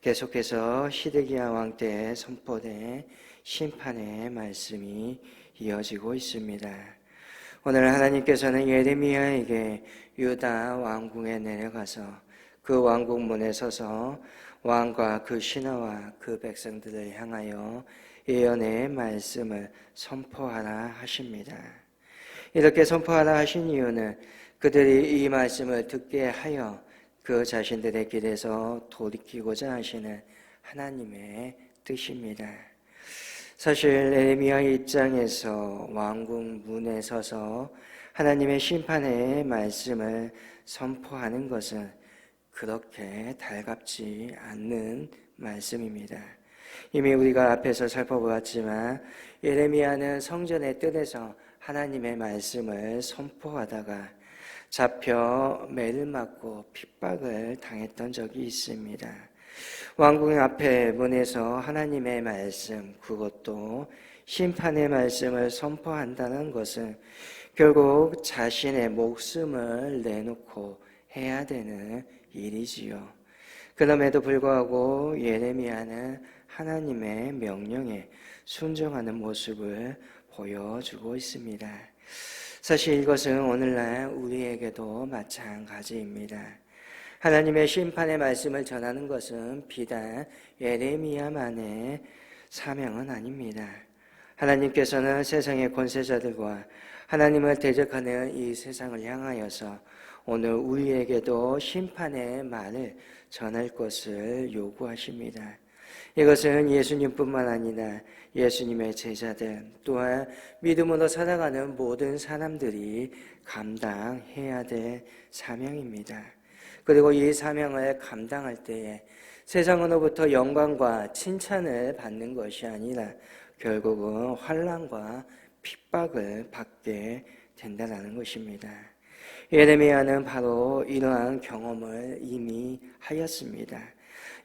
계속해서 시드기야 왕때 선포된 심판의 말씀이 이어지고 있습니다. 오늘 하나님께서는 예레미야에게 유다 왕궁에 내려가서 그 왕궁 문에 서서 왕과 그 신하와 그 백성들을 향하여 예언의 말씀을 선포하라 하십니다. 이렇게 선포하라 하신 이유는 그들이 이 말씀을 듣게 하여 그 자신들의 길에서 돌이키고자 하시는 하나님의 뜻입니다. 사실 에레미야 입장에서 왕궁 문에 서서 하나님의 심판의 말씀을 선포하는 것은 그렇게 달갑지 않는 말씀입니다. 이미 우리가 앞에서 살펴보았지만 예레미야는 성전의 뜰에서 하나님의 말씀을 선포하다가 잡혀 매를 맞고 핍박을 당했던 적이 있습니다. 왕궁 앞에 문에서 하나님의 말씀, 그것도 심판의 말씀을 선포한다는 것은 결국 자신의 목숨을 내놓고 해야 되는 일이지요. 그럼에도 불구하고 예레미야는 하나님의 명령에 순종하는 모습을 보여주고 있습니다. 사실 이것은 오늘날 우리에게도 마찬가지입니다. 하나님의 심판의 말씀을 전하는 것은 비단 예레미야만의 사명은 아닙니다. 하나님께서는 세상의 권세자들과 하나님을 대적하는 이 세상을 향하여서 오늘 우리에게도 심판의 말을 전할 것을 요구하십니다. 이것은 예수님뿐만 아니라 예수님의 제자들 또한 믿음으로 살아가는 모든 사람들이 감당해야 될 사명입니다. 그리고 이 사명을 감당할 때에 세상으로부터 영광과 칭찬을 받는 것이 아니라 결국은 환란과 핍박을 받게 된다는 것입니다. 예레미야는 바로 이러한 경험을 이미 하였습니다.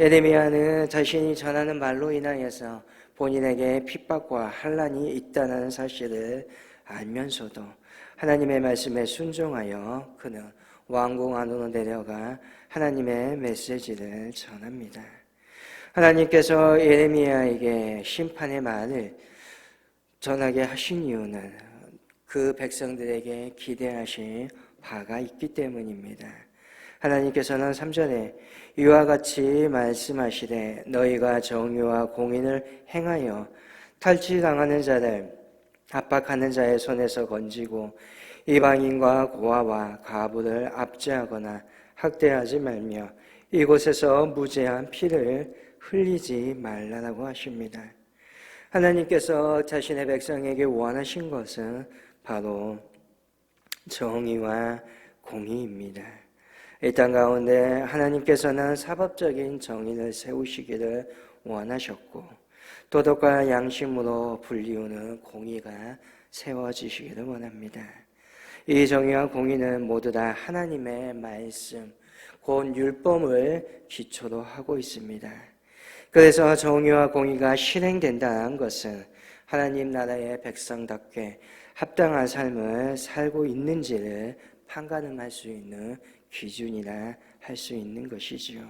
예레미야는 자신이 전하는 말로 인하여서 본인에게 핍박과 환란이 있다는 사실을 알면서도 하나님의 말씀에 순종하여 그는 왕궁 안으로 내려가 하나님의 메시지를 전합니다. 하나님께서 예레미야에게 심판의 말을 전하게 하신 이유는 그 백성들에게 기대하신 바가 있기 때문입니다. 하나님께서는 3절에 이와 같이 말씀하시되 너희가 정의와 공인을 행하여 탈취당하는 자를 압박하는 자의 손에서 건지고 이방인과 고아와 가부를 압제하거나 학대하지 말며 이곳에서 무죄한 피를 흘리지 말라라고 하십니다. 하나님께서 자신의 백성에게 원하신 것은 바로 정의와 공의입니다. 이 땅 가운데 하나님께서는 사법적인 정의를 세우시기를 원하셨고 도덕과 양심으로 불리우는 공의가 세워지시기를 원합니다. 이 정의와 공의는 모두 다 하나님의 말씀, 곧 율법을 기초로 하고 있습니다. 그래서 정의와 공의가 실행된다는 것은 하나님 나라의 백성답게 합당한 삶을 살고 있는지를 판가름할 수 있는 기준이라 할수 있는 것이지요.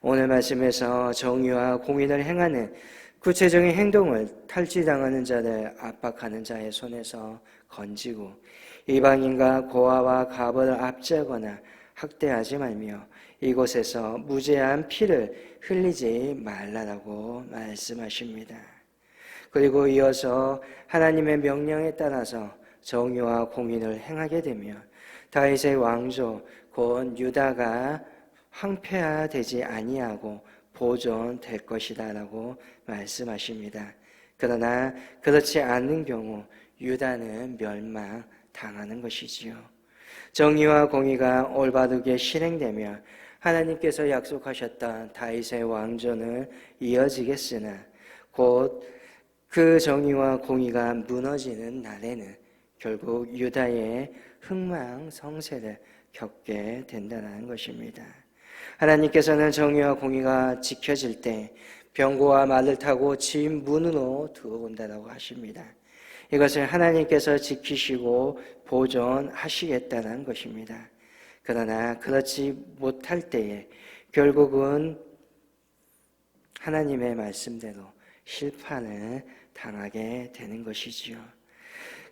오늘 말씀에서 정의와 공의를 행하는 구체적인 행동을 탈취당하는 자를 압박하는 자의 손에서 건지고 이방인과 고아와 가벌을 압제하거나 학대하지 말며 이곳에서 무죄한 피를 흘리지 말라라고 말씀하십니다. 그리고 이어서 하나님의 명령에 따라서 정의와 공의를 행하게 되면 다윗의 왕조 곧 유다가 황폐화되지 아니하고 보존될 것이다라고 말씀하십니다. 그러나 그렇지 않는 경우 유다는 멸망 당하는 것이지요. 정의와 공의가 올바르게 실행되면 하나님께서 약속하셨던 다윗의 왕조는 이어지겠으나 곧 그 정의와 공의가 무너지는 날에는 결국 유다의 흥망성쇠를 겪게 된다는 것입니다. 하나님께서는 정의와 공의가 지켜질 때 병고와 말을 타고 집 문으로 들어온다고 하십니다. 이것은 하나님께서 지키시고 보존하시겠다는 것입니다. 그러나 그렇지 못할 때에 결국은 하나님의 말씀대로 실판을 당하게 되는 것이지요.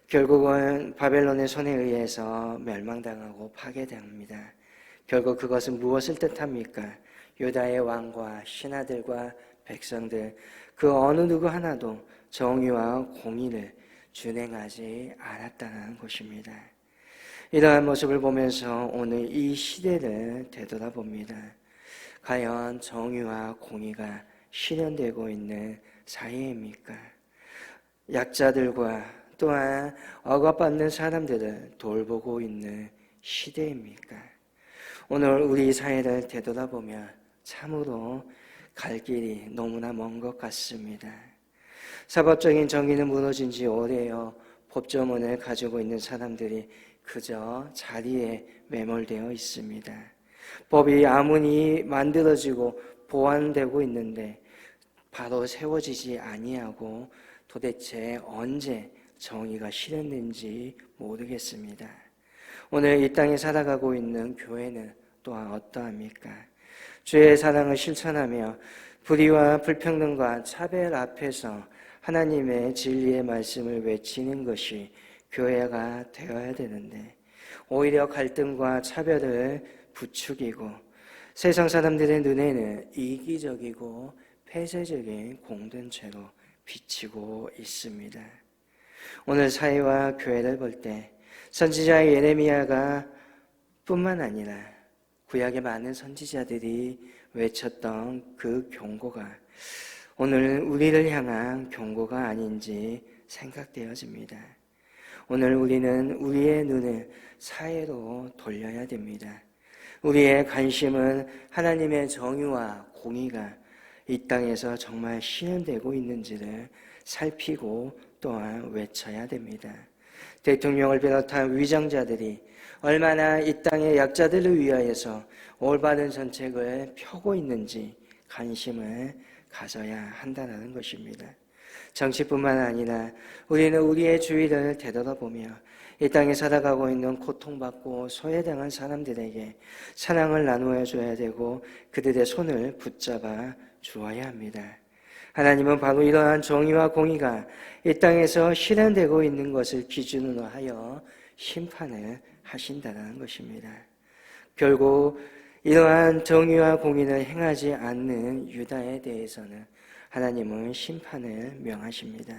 결국은 바벨론의 손에 의해서 멸망당하고 파괴됩니다. 결국 그것은 무엇을 뜻합니까? 유다의 왕과 신하들과 백성들 그 어느 누구 하나도 정의와 공의를 준행하지 않았다는 것입니다. 이러한 모습을 보면서 오늘 이 시대를 되돌아봅니다. 과연 정의와 공의가 실현되고 있는 사회입니까? 약자들과 또한 억압받는 사람들을 돌보고 있는 시대입니까? 오늘 우리 사회를 되돌아보면 참으로 갈 길이 너무나 먼 것 같습니다. 사법적인 정의는 무너진 지 오래요. 법조문을 가지고 있는 사람들이 그저 자리에 매몰되어 있습니다. 법이 아무리 만들어지고 보완되고 있는데 바로 세워지지 아니하고 도대체 언제 정의가 실현된지 모르겠습니다. 오늘 이 땅에 살아가고 있는 교회는 또한 어떠합니까? 주의 사랑을 실천하며 불의와 불평등과 차별 앞에서 하나님의 진리의 말씀을 외치는 것이 교회가 되어야 되는데 오히려 갈등과 차별을 부추기고 세상 사람들의 눈에는 이기적이고 폐쇄적인 공동체로 비치고 있습니다. 오늘 사회와 교회를 볼 때 선지자 예레미야가 뿐만 아니라 구약의 많은 선지자들이 외쳤던 그 경고가 오늘 우리를 향한 경고가 아닌지 생각되어집니다. 오늘 우리는 우리의 눈을 사회로 돌려야 됩니다. 우리의 관심은 하나님의 정의와 공의가 이 땅에서 정말 실현되고 있는지를 살피고 또한 외쳐야 됩니다. 대통령을 비롯한 위정자들이 얼마나 이 땅의 약자들을 위하여서 올바른 정책을 펴고 있는지 관심을 가져야 한다는 것입니다. 정치뿐만 아니라 우리는 우리의 주위를 되돌아보며 이 땅에 살아가고 있는 고통받고 소외당한 사람들에게 사랑을 나누어 줘야 되고 그들의 손을 붙잡아 주어야 합니다. 하나님은 바로 이러한 정의와 공의가 이 땅에서 실현되고 있는 것을 기준으로 하여 심판을 하신다는 것입니다. 결국 이러한 정의와 공의를 행하지 않는 유다에 대해서는 하나님은 심판을 명하십니다.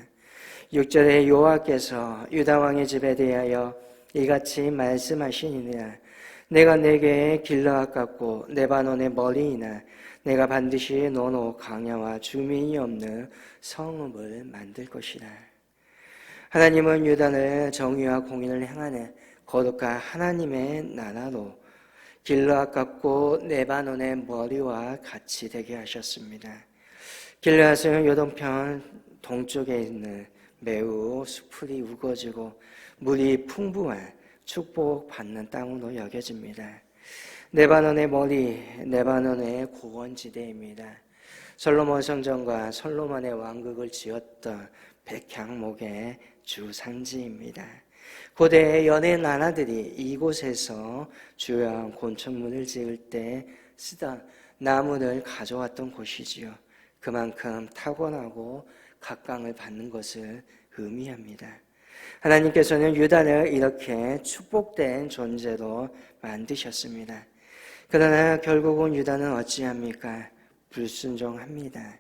6절에 여호와께서 유다 왕의 집에 대하여 이같이 말씀하시니라 내가 내게 길러앗 같고 네바논의 머리이나 내가 반드시 너노 강야와 주민이 없는 성읍을 만들 것이다. 하나님은 유다를 정의와 공의를 행하는 거룩한 하나님의 나라로 길러앗 같고 네바논의 머리와 같이 되게 하셨습니다. 길라앗은 요동편 동쪽에 있는 매우 수풀이 우거지고 물이 풍부한 축복받는 땅으로 여겨집니다. 네바논의 머리, 네바논의 고원지대입니다. 솔로몬 성전과 솔로몬의 왕국을 지었던 백향목의 주산지입니다. 고대의 연예 나라들이 이곳에서 주요한 곤충문을 지을 때 쓰던 나무를 가져왔던 곳이지요. 그만큼 타고나고 각광을 받는 것을 의미합니다. 하나님께서는 유다를 이렇게 축복된 존재로 만드셨습니다. 그러나 결국은 유다는 어찌합니까? 불순종합니다.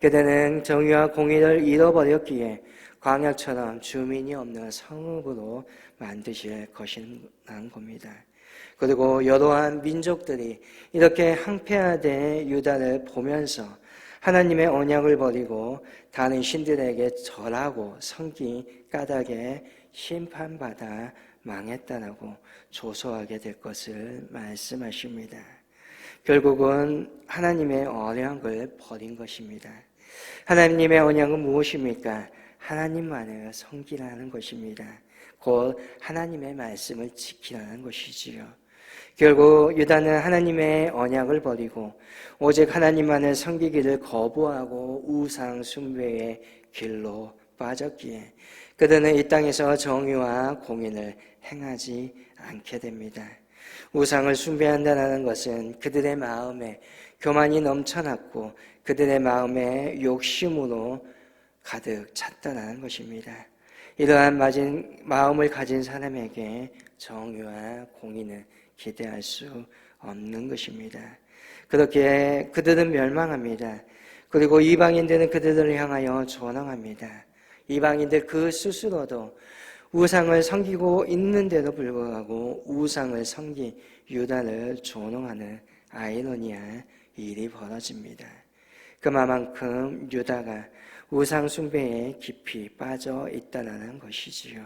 그들은 정의와 공의를 잃어버렸기에 광야처럼 주민이 없는 성읍으로 만드실 것이란 겁니다. 그리고 여러한 민족들이 이렇게 항폐화된 유다를 보면서 하나님의 언약을 버리고 다른 신들에게 절하고 성기 까닭에 심판받아 망했다라고 조소하게 될 것을 말씀하십니다. 결국은 하나님의 언약을 버린 것입니다. 하나님의 언약은 무엇입니까? 하나님만을 섬기라는 것입니다. 곧 하나님의 말씀을 지키라는 것이지요. 결국 유다는 하나님의 언약을 버리고 오직 하나님만을 섬기기를 거부하고 우상 숭배의 길로 빠졌기에 그들은 이 땅에서 정의와 공인을 행하지 않게 됩니다. 우상을 숭배한다는 것은 그들의 마음에 교만이 넘쳐났고 그들의 마음에 욕심으로 가득 찼다는 것입니다. 이러한 맞은 마음을 가진 사람에게 정의와 공의는 기대할 수 없는 것입니다. 그렇게 그들은 멸망합니다. 그리고 이방인들은 그들을 향하여 조롱합니다. 이방인들 그 스스로도 우상을 섬기고 있는데도 불구하고 우상을 섬긴 유다를 조롱하는 아이러니한 일이 벌어집니다. 그만큼 유다가 우상 숭배에 깊이 빠져 있다는 것이지요.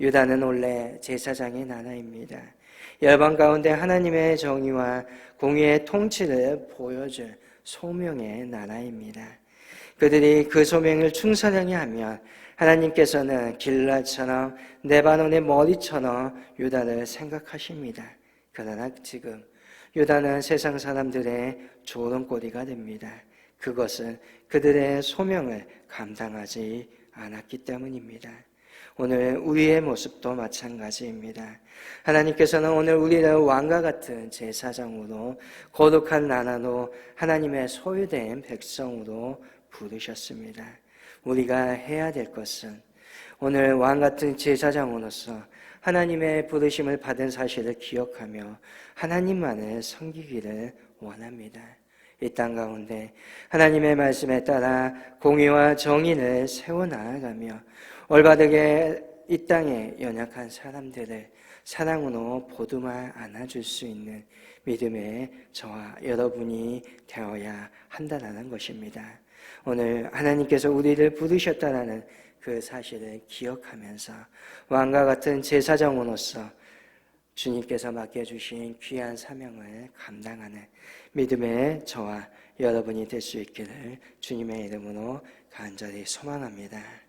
유다는 원래 제사장의 나라입니다. 열방 가운데 하나님의 정의와 공의의 통치를 보여줄 소명의 나라입니다. 그들이 그 소명을 충성하게 하면 하나님께서는 길라처럼 네바논의 머리처럼 유다를 생각하십니다. 그러나 지금 유다는 세상 사람들의 조롱거리가 됩니다. 그것은 그들의 소명을 감당하지 않았기 때문입니다. 오늘 우리의 모습도 마찬가지입니다. 하나님께서는 오늘 우리를 왕과 같은 제사장으로 거룩한 나라로 하나님의 소유된 백성으로 부르셨습니다. 우리가 해야 될 것은 오늘 왕 같은 제사장으로서 하나님의 부르심을 받은 사실을 기억하며 하나님만을 섬기기를 원합니다. 이 땅 가운데 하나님의 말씀에 따라 공의와 정의를 세워나가며 올바르게 이 땅에 연약한 사람들을 사랑으로 보듬어 안아줄 수 있는 믿음의 저와 여러분이 되어야 한다는 것입니다. 오늘 하나님께서 우리를 부르셨다라는 그 사실을 기억하면서 왕과 같은 제사장으로서 주님께서 맡겨주신 귀한 사명을 감당하는 믿음의 저와 여러분이 될 수 있기를 주님의 이름으로 간절히 소망합니다.